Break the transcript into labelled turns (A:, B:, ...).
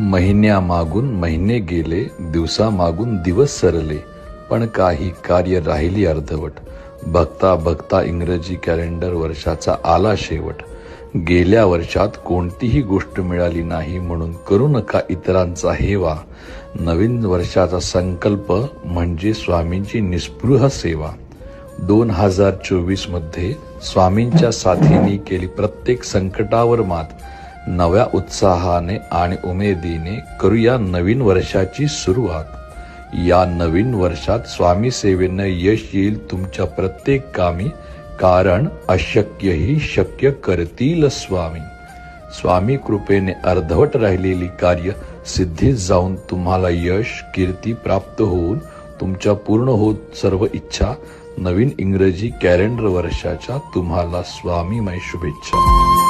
A: महिन्यामागून महिने गेले दिवसामागून दिवस सरले पण काही कार्य राहिली अर्धवट. बघता बघता इंग्रजी कॅलेंडर वर्षाचा आला शेवट. गेल्या वर्षात कोणतीही गोष्ट मिळाली नाही म्हणून करू नका इतरांचा हेवा. नवीन वर्षाचा संकल्प म्हणजे स्वामींची निस्पृह सेवा. दोन हजार चोवीसमध्ये स्वामींच्या साथीने केली प्रत्येक संकटावर मात. नव्या उत्साहाने आणि उमेदीने करूया नवीन वर्षाची सुरुवात. या नवीन वर्षात स्वामी सेवेनं यश येईल तुमच्या प्रत्येक कामी कारण अशक्यही शक्य करतील स्वामी. स्वामी कृपेने अर्धवट राहिलेली कार्य सिद्धीत जाऊन तुम्हाला यश कीर्ती प्राप्त होऊन तुमच्या पूर्ण होत सर्व इच्छा नवीन इंग्रजी कॅलेंडर वर्षाच्या तुम्हाला स्वामीमय शुभेच्छा.